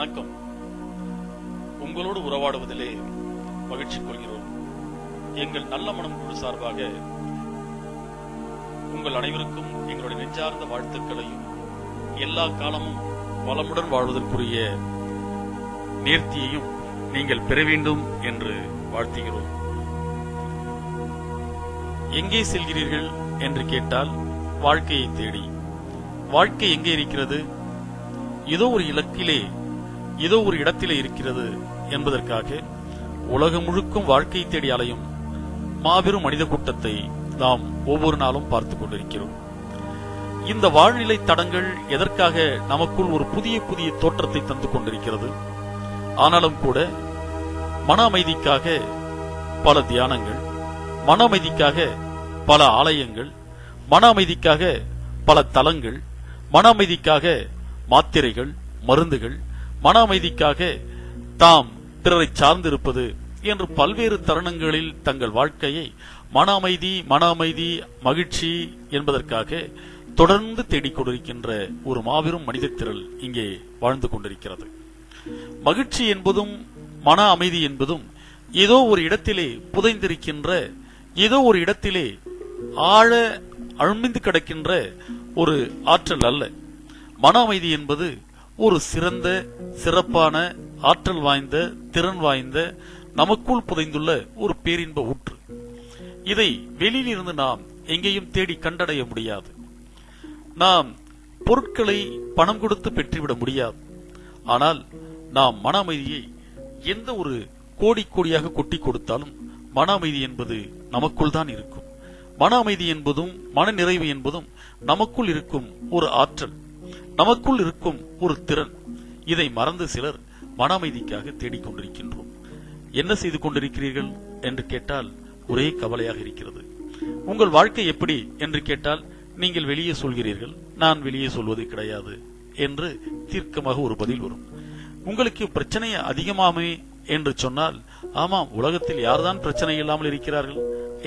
வணக்கம். உங்களோடு உறவாடுவதிலே மகிழ்ச்சி கொள்கிறோம். எங்கள் நல்ல மனம் குழு சார்பாக உங்கள் அனைவருக்கும் எங்களுடைய நெஞ்சார்ந்த வாழ்த்துக்களையும் எல்லா காலமும் வளமுடன் வாழ்வதற்குரிய நேர்த்தியையும் நீங்கள் பெற வேண்டும் என்று வாழ்த்துகிறோம். எங்கே செல்கிறீர்கள் என்று கேட்டால் வாழ்க்கையை தேடி. வாழ்க்கை எங்கே இருக்கிறது? ஏதோ ஒரு இலக்கிலே ஏதோ ஒரு இடத்திலே இருக்கிறது என்பதற்காக உலகம் முழுக்கும் வாழ்க்கை தேடி அலையும் மாபெரும் மனித கூட்டத்தை நாம் ஒவ்வொரு நாளும் பார்த்துக் கொண்டிருக்கிறோம். இந்த வாழ்நிலை தடங்கள் எதற்காக நமக்குள் ஒரு புதிய புதிய தோற்றத்தை தந்து கொண்டிருக்கிறது? ஆனாலும் கூட மன அமைதிக்காக பல தியானங்கள் மன அமைதிக்காக பல ஆலயங்கள் மன அமைதிக்காக பல தலங்கள் மன அமைதிக்காக மாத்திரைகள் மருந்துகள் மன அமைதிக்காக தாம் பிறரை சார்ந்திருப்பது என்று பல்வேறு தருணங்களில் தங்கள் வாழ்க்கையை மன அமைதி மன அமைதி மகிழ்ச்சி என்பதற்காக தொடர்ந்து தேடிக் கொண்டிருக்கின்ற ஒரு மாபெரும் மனித திரள் இங்கே வாழ்ந்து கொண்டிருக்கிறது. மகிழ்ச்சி என்பதும் மன அமைதி என்பதும் ஏதோ ஒரு இடத்திலே புதைந்திருக்கின்ற ஏதோ ஒரு இடத்திலே ஆழ அழுமிந்து கிடக்கின்ற ஒரு ஆற்றல் அல்ல. மன அமைதி என்பது ஒரு சிறந்த சிறப்பான ஆற்றல் வாய்ந்த திறன் வாய்ந்த நமக்குள் புதைந்துள்ள ஒரு பேரின்ப ஊற்று. இதை வெளியிலிருந்து நாம் எங்கேயும் தேடி கண்டடைய முடியாது. நாம் பொருட்களை பணம் கொடுத்து பெற்றுவிட முடியாது. ஆனால் நாம் மன அமைதியை எந்த ஒரு கோடி கோடியாக கொட்டி கொடுத்தாலும் மன அமைதி என்பது நமக்குள் தான் இருக்கும். மன அமைதி என்பதும் மன நிறைவு என்பதும் நமக்குள் இருக்கும் ஒரு ஆற்றல். நமக்குள் இருக்கும் ஒரு திறன். இதை மறந்து சிலர் மன அமைதிக்காக தேடிக்கொண்டிருக்கின்றோம். என்ன செய்து கொண்டிருக்கிறீர்கள் என்று கேட்டால் ஒரே கவலையாக இருக்கிறது. உங்கள் வாழ்க்கை எப்படி என்று கேட்டால் நீங்கள் வெளியே சொல்கிறீர்கள் நான் வெளியே சொல்வது கிடையாது என்று தீர்க்கமாக ஒரு பதில் வரும். உங்களுக்கு பிரச்சனை அதிகமாமே என்று சொன்னால் ஆமாம் உலகத்தில் யார்தான் பிரச்சனை இல்லாமல் இருக்கிறார்கள்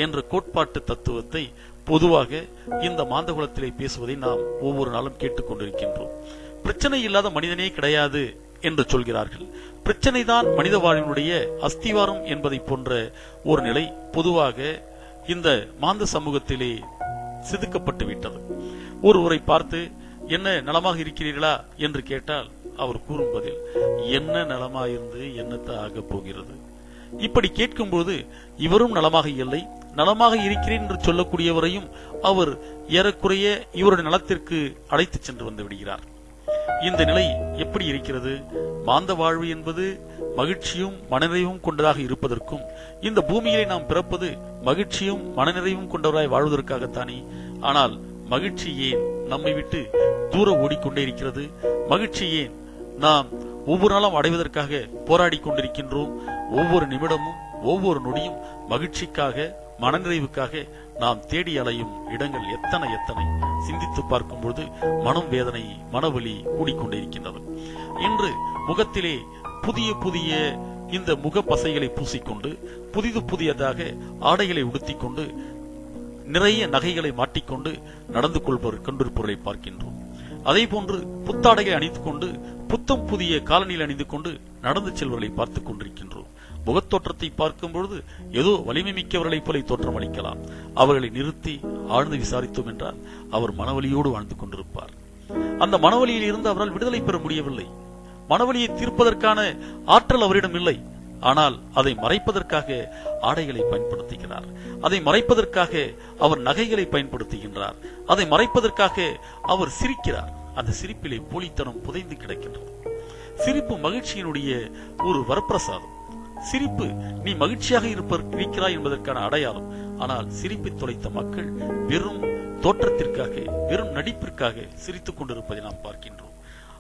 என்ற கோட்பாட்டு தத்துவத்தை பொதுவாக இந்த மாந்தகுலத்திலே பேசுவதை நாம் ஒவ்வொரு நாளும் கேட்டுக்கொண்டிருக்கின்றோம். பிரச்சனை இல்லாத மனிதனே கிடையாது என்று சொல்கிறார்கள். பிரச்சனைதான் மனித வாழ்வினுடைய அஸ்திவாரம் என்பதை போன்ற ஒரு நிலை பொதுவாக இந்த மாந்த சமூகத்திலே செதுக்கப்பட்டு விட்டது. ஒருவரை பார்த்து என்ன நலமாக இருக்கிறீர்களா? என்று கேட்டால் அவர் கூறும் பதில் என்ன நலமாயிருந்து என்னத்த ஆகப் போகிறது? இப்படி கேட்கும்போது இவரும் நலமாக இல்லை நலமாக இருக்கிறேன் என்று சொல்லக்கூடியவரையும் அவர் ஏறக்குறைய இவருடைய நலத்திற்கு அழைத்துச் சென்று வந்து விடுகிறார். இந்த நிலை எப்படி இருக்கிறது? மாந்த வாழ்வு என்பது மகிழ்ச்சியும் மனநிறைவும் கொண்டதாக இருப்பதற்கும் இந்த பூமியிலே நாம் பிறப்பது மகிழ்ச்சியும் மனநிறைவும் கொண்டவராய் வாழ்வதற்காகத்தானே? ஆனால் மகிழ்ச்சி ஏன் நம்மை விட்டு தூர ஓடிக்கொண்டே இருக்கிறது? மகிழ்ச்சி ஏன் நாம் ஒவ்வொரு நாளும் அடைவதற்காக போராடி கொண்டிருக்கின்றோம்? ஒவ்வொரு நிமிடமும் ஒவ்வொரு நொடியும் மகிழ்ச்சிக்காக மனநிறைவுக்காக நாம் தேடி அலையும் இடங்கள் எத்தனை எத்தனை? சிந்தித்து பார்க்கும்போது மனம் வேதனை மனவலி கூடிக்கொண்டே இருக்கின்றது இன்று முகத்திலே புதிய புதிய இந்த முக பசைகளை பூசிக்கொண்டு புதிது புதியதாக ஆடைகளை உடுத்திக்கொண்டு நிறைய நகைகளை மாட்டிக்கொண்டு நடந்து கொள்பவர் கொண்டிருப்பவர்களை பார்க்கின்றோம். அதே போன்று புத்தாடைகளை அணிந்து கொண்டு புத்தம் புதிய காலனியில் அணிந்து கொண்டு நடந்து செல்வர்களை பார்த்துக் கொண்டிருக்கின்றோம். முகத்தோற்றத்தை பார்க்கும் பொழுது ஏதோ வலிமை மிக்கவர்களைப் போல தோற்றம் அளிக்கலாம். அவர்களை நிறுத்தி ஆழ்ந்து விசாரித்தோம் என்றால் அவர் மனவலியோடு வாழ்ந்து கொண்டிருப்பார். அந்த மனவலியில் இருந்து அவரால் விடுதலை பெற முடியவில்லை. மனவலியை தீர்ப்பதற்கான ஆற்றல் அவரிடம் இல்லை. ஆனால் அதை மறைப்பதற்காக ஆடைகளை பயன்படுத்துகிறார். அதை மறைப்பதற்காக அவர் நகைகளை பயன்படுத்துகின்றார். அதை மறைப்பதற்காக அவர் சிரிக்கிறார். அந்த சிரிப்பிலே போலித்தனம் புதைந்து கிடக்கின்றது. சிரிப்பு மகிழ்ச்சியினுடைய ஒரு வரப்பிரசாதம். சிரிப்பு. நீ மகிழ்ச்சியாக இருக்கிறாய் என்பதற்கான அடையாளம். ஆனால் சிரிப்பை தொலைத்த மக்கள் வெறும் தோற்றத்திற்காக வெறும் நடிப்பிற்காக சிரித்துக் கொண்டிருப்பதை நாம் பார்க்கின்றோம்.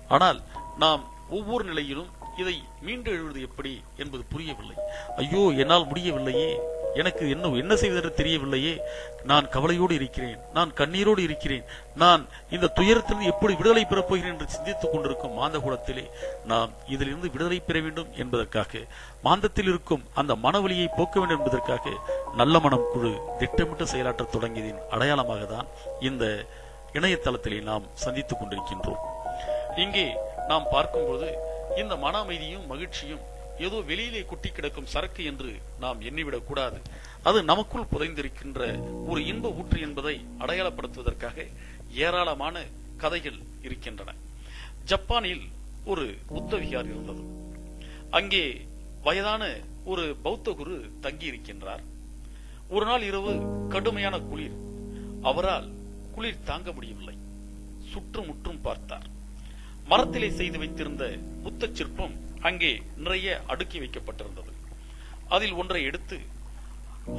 ஆனால் நாம் ஒவ்வொரு நிலையிலும் இதை மீண்டு எழுவது எப்படி என்பது புரியவில்லை. ஐயோ என்னால் முடியவில்லையே. எனக்கு இன்னும் என்ன செய்வதென்று தெரியவில்லையே. நான் கவலையோடு இருக்கிறேன். நான் கண்ணீரோடு இருக்கிறேன். நான் இந்த துயரத்திலிருந்து எப்படி விடுதலை பெறப் போகிறேன் என்று சிந்தித்துக் கொண்டிருக்கும் மாந்த குலத்திலே நாம் இதிலிருந்து விடுதலை பெற வேண்டும் என்பதற்காக மாந்தத்தில் இருக்கும் அந்த மனவலியை போக்க வேண்டும் என்பதற்காக நல்ல மனம் குழு திட்டமிட்டு செயலாற்ற தொடங்கியதின் அடையாளமாக தான் இந்த இணையதளத்திலே நாம் சந்தித்துக் கொண்டிருக்கின்றோம். இங்கே நாம் பார்க்கும்போது இந்த மன அமைதியும் மகிழ்ச்சியும் ஏதோ வெளியிலே குட்டி கிடக்கும் சரக்கு என்று நாம் எண்ணிவிடக் கூடாது. அது நமக்குள் புதைந்திருக்கின்ற ஒரு இன்ப ஊற்று என்பதை அடையாளப்படுத்துவதற்காக ஏராளமான கதைகள் இருக்கின்றன. ஜப்பானில் ஒரு புத்தவிகார் இருந்தது. அங்கே வயதான ஒரு பௌத்த குரு தங்கி இருக்கின்றார் ஒரு நாள் இரவு கடுமையான குளிர். அவரால் குளிர் தாங்க முடியவில்லை. சுற்றும் முற்றும் பார்த்தார். மரத்திலே செய்து வைத்திருந்த புத்த சிற்பம் அங்கே நிறைய அடுக்கி வைக்கப்பட்டிருந்தது. அதில் ஒன்றை எடுத்து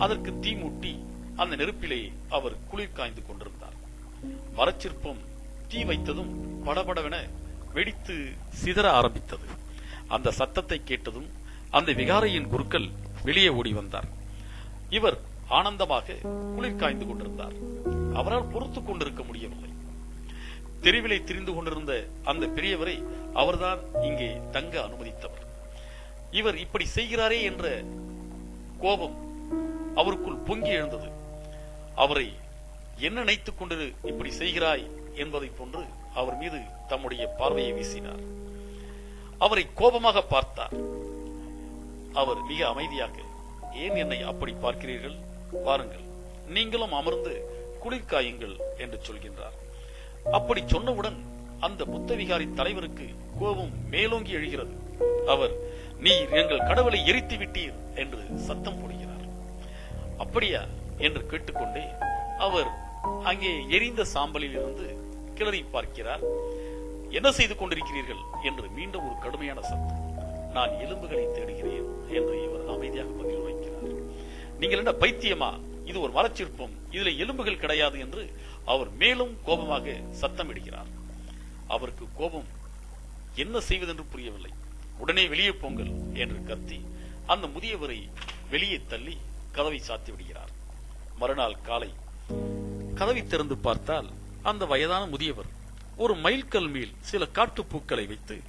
அதற்கு தீ மூட்டி அந்த நெருப்பிலே அவர் குளிர் காய்ந்து கொண்டிருந்தார். மரச்சிற்பம் தீ வைத்ததும் படபடவென வெடித்து சிதற ஆரம்பித்தது. அந்த சத்தத்தை கேட்டதும் அந்த விகாரையின் குருக்கள் வெளியே ஓடி வந்தார். இவர் ஆனந்தமாக குளிர் காய்ந்து கொண்டிருந்தார். அவரால் பொறுத்துக் கொண்டிருக்க முடியவில்லை. தெருவிலை திரிந்து கொண்டிருந்த அந்த பெரியவரை அவர்தான் இங்கே தங்க அனுமதித்தவர். இவர் இப்படி செய்கிறாரே என்ற கோபம் அவருக்குள் பொங்கி எழுந்தது. அவரை என்ன நினைத்துக் கொண்டு இப்படி செய்கிறாய் என்பதை போன்று அவர் மீது தம்முடைய பார்வையை வீசினார். அவரை கோபமாக பார்த்தார். அவர் மிக அமைதியாக ஏன் என்னை அப்படி பார்க்கிறீர்கள்? பாருங்கள் நீங்களும் அமர்ந்து குளிர்காயுங்கள் என்று சொல்கின்றார். அப்படி சொன்னவுடன் அந்த புத்தவிகாரி தலைவருக்கு கோபம் மேலோங்கி எழுகிறது. அவர் நீர் எங்கள் கடவுளை எரித்து விட்டீர் என்று சத்தம் போடுகிறார். அப்படியா? என்று கேட்டுக்கொண்டே அவர் அங்கே எரிந்த சாம்பலில் இருந்து கிளறி பார்க்கிறார். என்ன செய்து கொண்டிருக்கிறீர்கள்? என்று மீண்டும் ஒரு கடுமையான சத்தம். நான் எலும்புகளை தேடுகிறேன் என்று இவர் அமைதியாக பதில் வைக்கிறார். நீங்கள் என்ன பைத்தியமா? இது ஒரு மரச்சிற்பம் இதுல எலும்புகள் கிடையாது என்று அவர் மேலும் கோபமாக சத்தம் இடுகிறார் அவருக்கு கோபம் என்ன செய்வதென்று புரியவில்லை. உடனே வெளியே போங்கள் என்று கத்தி அந்த முதியவரை வெளியே தள்ளி கதவை சாத்தி விடுகிறார். மறுநாள் காலை கதவை திறந்து பார்த்தால் அந்த வயதான முதியவர் ஒரு மைல்கல் மேல் சில காட்டுப்பூக்களை வைத்து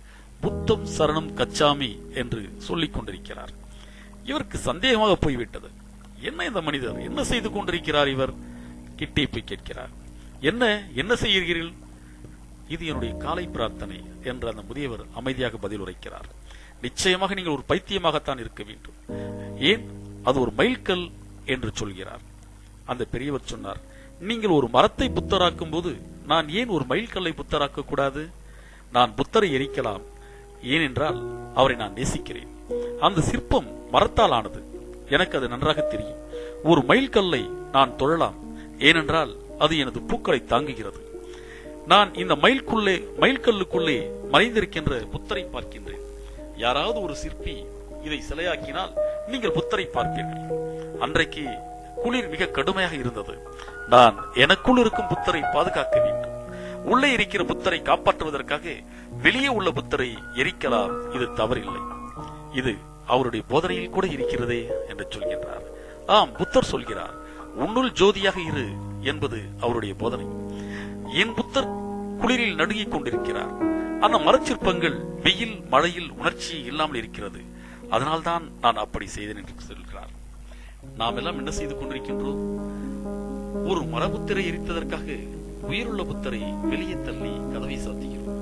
புத்தம் சரணம் கச்சாமி என்று சொல்லிக் கொண்டிருக்கிறார். இவருக்கு சந்தேகமாக போய்விட்டது. என்ன இந்த மனிதர்? என்ன செய்து கொண்டிருக்கிறார் இவர்? கிட்டே போய் கேட்கிறார். என்ன? என்ன செய்கிறீர்கள்? இது என்னுடைய காலை பிரார்த்தனை என்று அந்த முதியவர் அமைதியாக பதில் உரைக்கிறார். நிச்சயமாக நீங்கள் ஒரு பைத்தியமாகத்தான் இருக்க வேண்டும். ஏன்? அது ஒரு மைல்கல் என்று சொல்கிறார். அந்த பெரியவர் சொன்னார் நீங்கள் ஒரு மரத்தை புத்தராக்கும் போது நான் ஏன் ஒரு மைல்கல்லை புத்தராக்க கூடாது? நான் புத்தரை எரிக்கலாம். ஏனென்றால் அவரை நான் நேசிக்கிறேன். அந்த சிற்பம் மரத்தால் ஆனது. எனக்கு அது நன்றாக தெரியும். ஒரு மைல்கல்லை நான் தொழலாம். ஏனென்றால் அது எனது பூக்களை தாங்குகிறது. நான் இந்த மயில்குள்ளே மயில்கல்லுக்குள்ளே மறைந்திருக்கின்ற புத்தரை பார்க்கின்றேன். யாராவது ஒரு சிற்பி இதை சிலையாக்கினால் நீங்கள் புத்தரை பார்ப்பீர்கள். அன்றைக்கு குளிர் மிக கடுமையாக இருந்தது. நான் எனக்குள் இருக்கும் புத்தரை பாதுகாக்க வேண்டும். உள்ளே இருக்கிற புத்தரை காப்பாற்றுவதற்காக வெளியே உள்ள புத்தரை எரிக்கலாம் இது தவறில்லை. இது அவருடைய போதனையில் கூட இருக்கிறதே என்று சொல்கின்றார். ஆம் புத்தர் சொல்கிறார் உன்னுள் ஜோதியாக இரு என்பது அவருடைய போதனை. என் புத்தர் குளிரில் நடுங்கிக் கொண்டிருக்கிறார். அந்த மரச்சிற்பங்கள் வெயில் மழையில் உணர்ச்சி இல்லாமல் இருக்கிறது. அதனால்தான் நான் அப்படி செய்தேன் என்று சொல்கிறார். நாம் எல்லாம் என்ன செய்து கொண்டிருக்கின்றோம்? ஒரு மரபுத்திரை எரித்ததற்காக உயிருள்ள புத்தரை வெளியே தள்ளி கதவை சாத்துகிறோம்.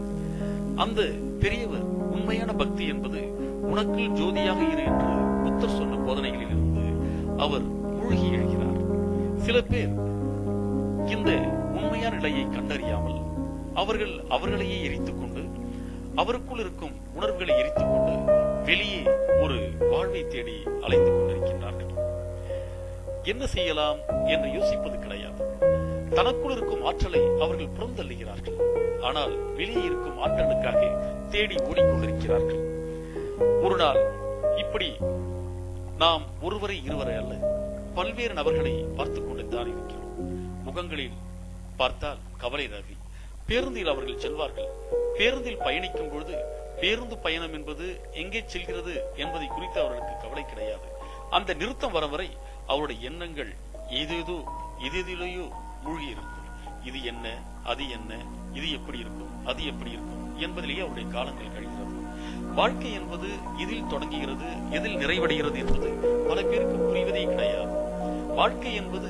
அந்த பெரியவர் உண்மையான பக்தி என்பது உனக்கு ஜோதியாக இரு என்று புத்தர் சொன்ன போதனைகளில் இருந்து அவர் மூழ்கி எழுகிறார். சில பேர் இந்த உண்மையான நிலையை கண்டறியாமல் அவர்கள் அவர்களையே எரித்துக் கொண்டு அவருக்குள் இருக்கும் உணர்வுகளை எரித்துக் கொண்டு வெளியே ஒரு வாழ்வை தேடி அலைந்து கொண்டிருக்கின்றார்கள். என்ன செய்யலாம் என்று யோசிப்பது கிடையாது. தனக்குள் இருக்கும் ஆற்றலை அவர்கள் புறந்தள்ளுகிறார்கள். ஆனால் வெளியே இருக்கும் ஆற்றலுக்காக தேடி ஓடிக்கொண்டிருக்கிறார்கள். ஒரு நாள் இப்படி நாம் ஒருவரை இருவரை அல்ல பல்வேறு நபர்களை பார்த்துக் கொண்டுதான் இருக்கிறோம். முகங்களில் பார்த்தால் கவலை ரவி பேருந்தில் அவர்கள் செல்வார்கள். பேருந்தில் பயணிக்கும் பொழுது பேருந்து பயணம் என்பது எங்கே செல்கிறது என்பதை குறித்து அவர்களுக்கு கவலை கிடையாது. அந்த நிறுத்தம் வரும் வரை அவருடைய எண்ணங்கள் ஏதேதோ எதிலேயோ மூழ்கி இருக்கும். இது என்ன அது என்ன இது எப்படி இருக்கும் அது எப்படி இருக்கும் என்பதிலேயே அவருடைய காலங்கள் கழிகிறது. வாழ்க்கை என்பது இதில் தொடங்குகிறது எதில் நிறைவடைகிறது என்பது பல பேருக்கு புரிவதே கிடையாது. வாழ்க்கை என்பது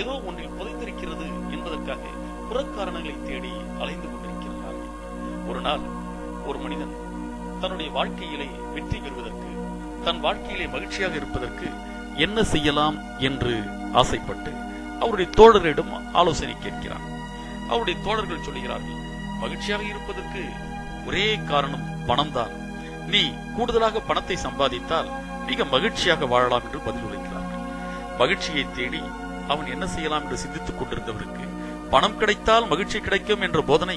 ஏதோ ஒன்றில் புதைந்திருக்கிறது என்பதற்காக புறக்காரணங்களை தேடி அலைந்து கொண்டிருக்கிறார்கள் ஒரு நாள் ஒரு மனிதன் தன்னுடைய வாழ்க்கையிலே வெற்றி பெறுவதற்கு தன் வாழ்க்கையிலே மகிழ்ச்சியாக இருப்பதற்கு என்ன செய்யலாம் என்று ஆசைப்பட்டு அவருடைய தோழரிடம் ஆலோசனை கேட்கிறார் அவருடைய தோழர்கள் சொல்லுகிறார்கள் மகிழ்ச்சியாக இருப்பதற்கு ஒரே காரணம் பணம்தான். நீ கூடுதலாக பணத்தை சம்பாதித்தால் மிக மகிழ்ச்சியாக வாழலாம் என்று பதில் மகிழ்ச்சியை தேடி அவன் என்ன செய்யலாம் என்று சிந்தித்துக் கொண்டிருந்தவருக்கு பணம் கிடைத்தால் மகிழ்ச்சி கிடைக்கும் என்ற போதனை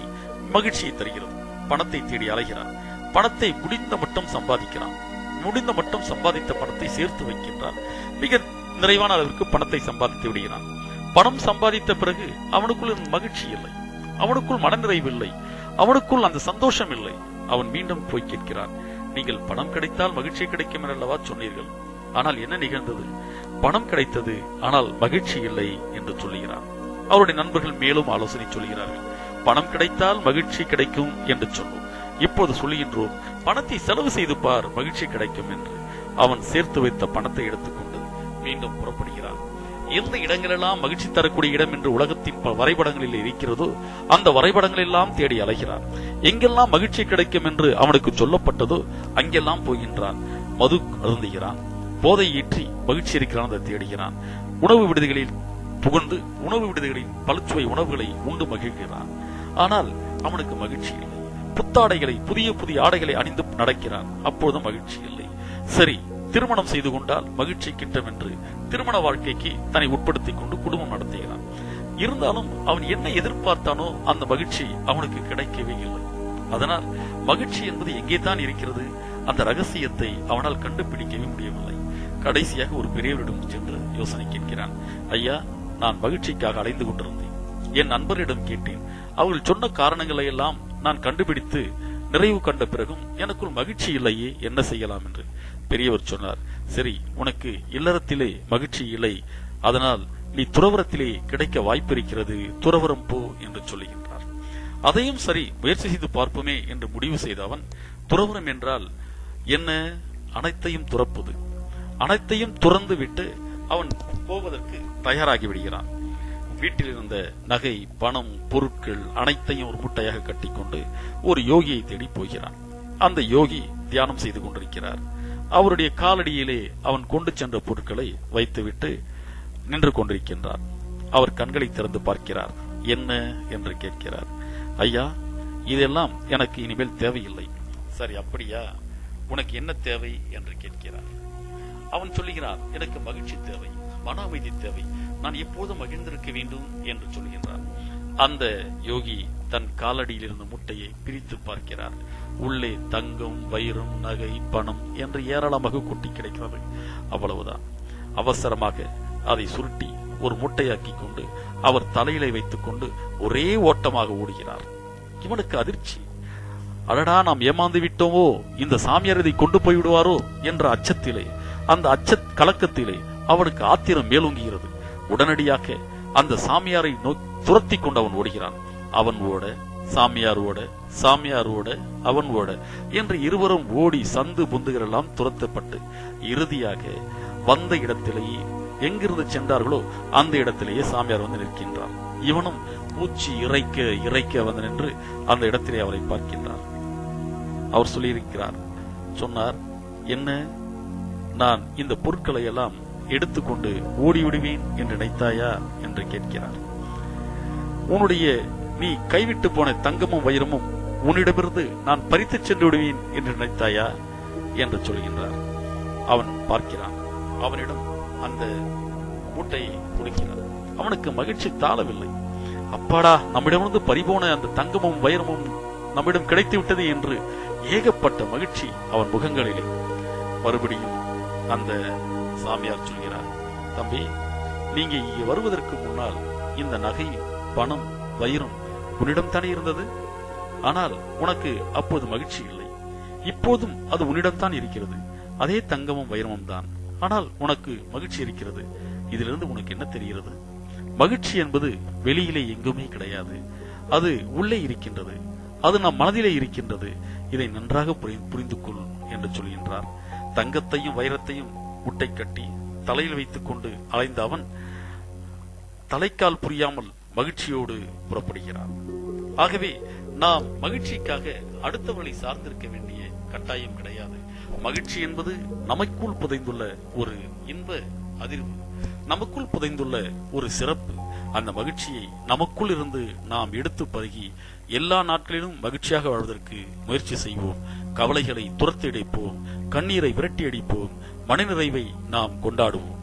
மகிழ்ச்சியை தருகிறது. பணத்தை தேடி அலைகிறான் பணத்தை முடிந்த மட்டும் சம்பாதிக்கிறான் முடிந்த மட்டும் சம்பாதித்த பணத்தை சேர்த்து வைக்கின்றான் மிக நிறைவான அளவிற்கு பணத்தை சம்பாதித்து விடுகிறான் பணம் சம்பாதித்த பிறகு அவனுக்குள் மகிழ்ச்சி இல்லை. அவனுக்குள் மனநிறைவு இல்லை. அவனுக்குள் அந்த சந்தோஷம் இல்லை. அவன் மீண்டும் போய் கேட்கிறான் நீங்கள் பணம் கிடைத்தால் மகிழ்ச்சி கிடைக்கும் என்றல்லவா அல்லவா சொன்னீர்கள்? ஆனால் என்ன நிகழ்ந்தது? பணம் கிடைத்தது ஆனால் மகிழ்ச்சி இல்லை என்று சொல்லுகிறான். அவருடைய நண்பர்கள் மேலும் ஆலோசனை சொல்கிறார்கள் பணம் கிடைத்தால் மகிழ்ச்சி கிடைக்கும் என்று சொன்னோம். இப்போது சொல்லுகின்றோம் பணத்தை செலவு செய்து பார் மகிழ்ச்சி கிடைக்கும் என்று. அவன் சேர்த்து வைத்த பணத்தை எடுத்துக்கொண்டு மீண்டும் புறப்படுகிறான். எந்த இடங்களெல்லாம் மகிழ்ச்சி தரக்கூடிய இடம் என்று உலகத்தின் ப- வரைபடங்களில் இருக்கிறதோ அந்த வரைபடங்கள் எல்லாம் தேடி அலைகிறான். எங்கெல்லாம் மகிழ்ச்சி கிடைக்கும் என்று அவனுக்கு சொல்லப்பட்டதோ அங்கெல்லாம் போகின்றான். மது அருந்துகிறான். போதை ஈற்றி மகிழ்ச்சி இருக்கிறான் தேடுகிறான். உணவு விடுதிகளில் புகழ்ந்து உணவு விடுதிகளின் பழுச்சுவை உணவுகளை உண்டு மகிழ்கிறான். ஆனால் அவனுக்கு மகிழ்ச்சி இல்லை. புத்தாடைகளை புதிய புதிய ஆடைகளை அணிந்து நடக்கிறான். அப்போதும் மகிழ்ச்சி இல்லை. சரி திருமணம் செய்து கொண்டால் மகிழ்ச்சி கிட்டம் என்று திருமண வாழ்க்கைக்கு தன்னை உட்படுத்திக் கொண்டு குடும்பம் நடத்துகிறான். இருந்தாலும் அவன் என்ன எதிர்பார்த்தானோ அந்த மகிழ்ச்சி அவனுக்கு கிடைக்கவே இல்லை. அதனால் மகிழ்ச்சி என்பது எங்கே தான் இருக்கிறது? அந்த ரகசியத்தை அவனால் கண்டுபிடிக்கவே முடியவில்லை. கடைசியாக ஒரு பெரியவரிடம் சென்று யோசனை கேட்கிறான். ஐயா நான் மகிழ்ச்சிக்காக அலைந்து கொண்டிருந்தேன். என் நண்பரிடம் கேட்டேன் அவர்கள் சொன்ன காரணங்களை எல்லாம் நான் கண்டுபிடித்து நிறைவு கண்ட பிறகும் எனக்குள் மகிழ்ச்சி இல்லையே என்ன செய்யலாம்? என்று பெரியவர் சொன்னார் சரி உனக்கு இல்லறத்திலே மகிழ்ச்சி இல்லை அதனால் நீ துறவரத்திலே கிடைக்க வாய்ப்பிருக்கிறது துறவரம் போ என்று சொல்லுகின்றார். அதையும் சரி முயற்சி செய்து பார்ப்போமே என்று முடிவு செய்த அவன் துறவரம் என்றால் என்ன? அனைத்தையும் துறப்பது. அனைத்தையும் துறந்து விட்டு அவன் போவதற்கு தயாராகி விடுகிறான். வீட்டில் இருந்த நகை பணம் பொருட்கள் அனைத்தையும் ஒரு முட்டையாக கட்டிக்கொண்டு ஒரு யோகியை தேடி போகிறான். அந்த யோகி தியானம் செய்து கொண்டிருக்கிறார். அவருடைய காலடியிலே அவன் கொண்டு சென்ற பொருட்களை வைத்துவிட்டு நின்று கொண்டிருக்கின்றார். அவர் கண்களை திறந்து பார்க்கிறார். என்ன? என்று கேட்கிறார். ஐயா இதெல்லாம் எனக்கு இனிமேல் தேவையில்லை. சரி அப்படியா? உனக்கு என்ன தேவை? என்று கேட்கிறார். அவன் சொல்லுகிறான் எனக்கு மகிழ்ச்சி தேவை மன அமைதி தேவை. நான் எப்போதும் மகிழ்ந்திருக்க வேண்டும் என்று சொல்கின்றான் அந்த யோகி தன் காலடியில் இருந்த முட்டையை பிரித்து பார்க்கிறார். உள்ளே தங்கம் வைரம் நகை பணம் என்று ஏராளமாக கொட்டி கிடைக்கிறது. அவ்வளவுதான். அவசரமாக அதை சுருட்டி ஒரு முட்டையாக்கி கொண்டு அவர் தலையிலே வைத்துக் கொண்டு ஒரே ஓட்டமாக ஓடுகிறார். இவனுக்கு அதிர்ச்சி. அடடா நாம் ஏமாந்து விட்டோமோ? இந்த சாமியார் இதை கொண்டு போய் விடுவாரோ? என்ற அச்சத்திலே அந்த அச்ச கலக்கத்திலே அவனுக்கு ஆத்திரம் மேலோங்குகிறது. உடனடியாக அந்த சாமியாரை துரத்தி கொண்டு அவன் ஓடுகிறான். அவன் ஓட சாமியார் ஓட சாமியார் ஓட அவன் ஓட என்று இருவரும் ஓடி சந்து பொந்துகளெல்லாம் துரத்தப்பட்டு இறுதியாக வந்த இடத்திலேயே எங்கிருந்து சென்றார்களோ அந்த இடத்திலேயே சாமியார் வந்து நிற்கின்றார் இவனும் மூச்சு இறைக்க இறைக்க வந்து நின்று அந்த இடத்திலே அவரை பார்க்கின்றார் அவர் சொல்லியிருக்கிறார் சொன்னார் என்ன? நான் இந்த பொருட்களை எல்லாம் எடுத்துக்கொண்டு ஓடிவிடுவேன் என்று நினைத்தாயா என்று கேட்கிறார். உன்னுடைய நீ கைவிட்டு போன தங்கமும் வைரமும் உன்னிடமிருந்து நான் பறித்துச் சென்று விடுவேன் என்று நினைத்தாயா என்று சொல்கின்றார். அவன் பார்க்கிறான். அவனிடம் அந்த மூட்டையை கொடுக்கிறார். அவனுக்கு மகிழ்ச்சி தாளவில்லை அப்பாடா நம்மிடமிருந்து பறிபோன அந்த தங்கமும் வைரமும் நம்மிடம் கிடைத்து விட்டது என்று ஏகப்பட்ட மகிழ்ச்சி அவன் முகங்களிலே. மறுபடியும் அந்த சாமியார் சொல்கிறார் தம்பி நீங்க இங்கே வருவதற்கு முன்னால் இந்த நகை பணம் வைரம் உன்னிடம் தானே இருந்தது? ஆனால் உனக்கு அப்போது மகிழ்ச்சி இல்லை. இப்போதும் அது உன்னிடம்தான் இருக்கிறது. அதே தங்கமும் வைரமும் தான். ஆனால் உனக்கு மகிழ்ச்சி இருக்கிறது. இதிலிருந்து உனக்கு என்ன தெரிகிறது? மகிழ்ச்சி என்பது வெளியிலே எங்குமே கிடையாது. அது உள்ளே இருக்கின்றது. அது நம் மனதிலே இருக்கின்றது. இதை நன்றாக புரி- புரிந்து கொள் என்று சொல்கின்றார். தங்கத்தையும் வைரத்தையும் முட்டை கட்டி தலையில் வைத்துக் கொண்டு அலைந்த அவன் தலைக்கால் புரியாமல் மகிழ்ச்சியோடு புறப்படுகிறான். ஆகவே நாம் மகிழ்ச்சிக்காக அடுத்தவர்களை சார்ந்திருக்க வேண்டிய கட்டாயம் கிடையாது. மகிழ்ச்சி என்பது நமக்குள் புதைந்துள்ள ஒரு இன்ப அதிர்வு நமக்குள் புதைந்துள்ள ஒரு சிறப்பு. அந்த மகிழ்ச்சியை நமக்குள் இருந்து நாம் எடுத்து பருகி எல்லா நாட்களிலும் மகிழ்ச்சியாக வாழ்வதற்கு முயற்சி செய்வோம். கவலைகளை துரத்தி இடைப்போம் கண்ணீரை விரட்டி அடிப்போம் மனநிறைவை நாம் கொண்டாடுவோம்.